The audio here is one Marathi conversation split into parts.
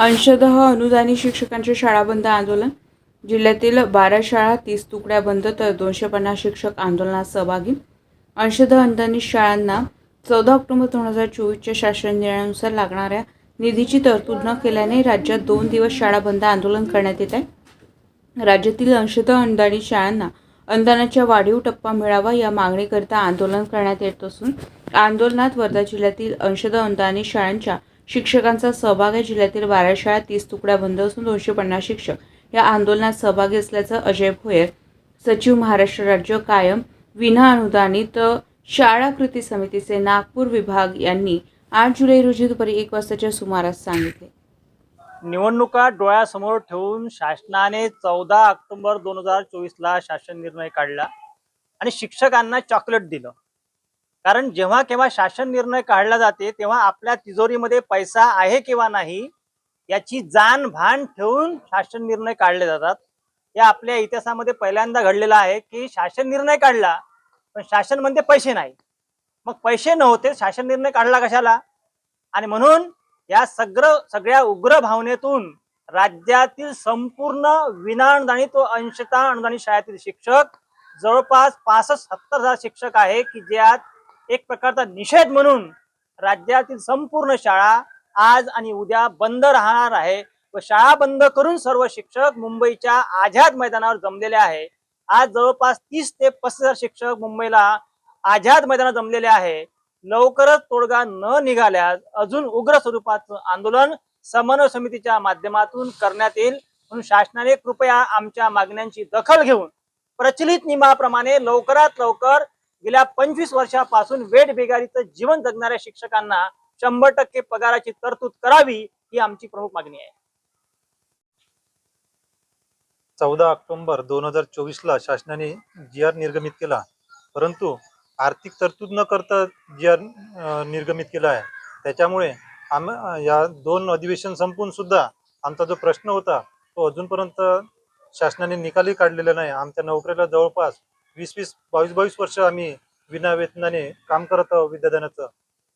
अंशतः अनुदानी शिक्षकांचे शाळाबंद आंदोलन. जिल्ह्यातील बारा शाळा तीस तुकड्या बंद तर दोनशे पन्नास शिक्षक आंदोलनात सहभागी. अंशतः अनुदानित शाळांना चौदा ऑक्टोबर दोन हजार चोवीसच्या शासन निर्णयानुसार लागणाऱ्या निधीची तरतूद न केल्याने राज्यात दोन दिवस शाळा बंद आंदोलन करण्यात येत आहे. राज्यातील अंशतः अनुदानित शाळांना अनुदानाच्या वाढीव टप्पा मिळावा या मागणीकरिता आंदोलन करण्यात येत असून आंदोलनात वर्धा जिल्ह्यातील अंशतः अनुदानित शाळांच्या शिक्षकांचा सहभाग आहे जिल्ह्यातील बारा शाळा तीस तुकड्या बंद असून दोनशे पन्नास शिक्षक. या आंदोलनात सहभागी असल्याचं अजय भोयर सचिव महाराष्ट्र राज्य कायम विना अनुदानित शाळा कृती समितीचे नागपूर विभाग यांनी आठ जुलै रोजी दुपारी एक वाजताच्या सुमारास सांगितले. निवडणुका डोळ्यासमोर ठेवून शासनाने चौदा ऑक्टोबर दोन हजार चोवीसला शासन निर्णय काढला आणि शिक्षकांना चॉकलेट दिलं. कारण जेव्हा केव्हा शासन निर्णय काढला जाते तेव्हा आपल्या तिजोरीमध्ये पैसा आहे किंवा नाही याची जाण भान ठेवून शासन निर्णय काढले जातात. या आपल्या इतिहासामध्ये पहिल्यांदा घडलेलं आहे की शासन निर्णय काढला पण शासन म्हणते पैसे नाही. मग पैसे नव्हते शासन निर्णय काढला कशाला? आणि म्हणून या सगळं सगळ्या उग्र भावनेतून राज्यातील संपूर्ण विनाअनुदानित व अंशता अनुदानित शाळेतील शिक्षक जवळपास पासष्ट सत्तर हजार शिक्षक आहे की ज्यात एक प्रकारचा निषेध म्हणून राज्यातील संपूर्ण शाळा आज आणि उद्या बंद राहणार आहे व शाळा बंद करून सर्व शिक्षक मुंबईच्या आझाद मैदानावर जमलेले आहे. आज जवळपास तीस ते पस्तीस हजार शिक्षक मुंबईला आझाद मैदानात जमलेले आहे. लवकरच तोडगा न निघाल्यास अजून उग्र स्वरूपाचं आंदोलन समन्वय समितीच्या माध्यमातून करण्यात येईल म्हणून शासनाने कृपया आमच्या मागण्यांची दखल घेऊन प्रचलित नियमाप्रमाणे लवकरात लवकर गेल्या पंचवीस वर्षापासून वेट बेगारीचं जीवन जगणाऱ्या शिक्षकांना शंभर टक्के पगाराची तरतूद करावी ही आमची प्रमुख मागणी आहे. चौदा ऑक्टोबर दोन हजार चोवीस ला शासनाने जी आर निर्गमित केला. परंतु आर्थिक तरतूद न करता जी आर निर्गमित केला आहे. त्याच्यामुळे आम या दोन अधिवेशन संपून सुद्धा आमचा जो प्रश्न होता तो अजूनपर्यंत शासनाने निकाली काढलेला नाही. आमच्या नोकरीला जवळपास वीस वीस बावीस बावीस वर्ष आम्ही विना वेतनाने काम करत आहोत विद्यादानाचं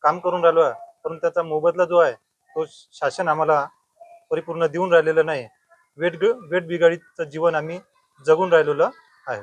काम करून राहिलो आहे परंतु त्याचा मोबदला जो आहे तो शासन आम्हाला परिपूर्ण देऊन राहिलेला नाही. वेट वेट बिघाडीचं जीवन आम्ही जगून राहिलेलं आहे.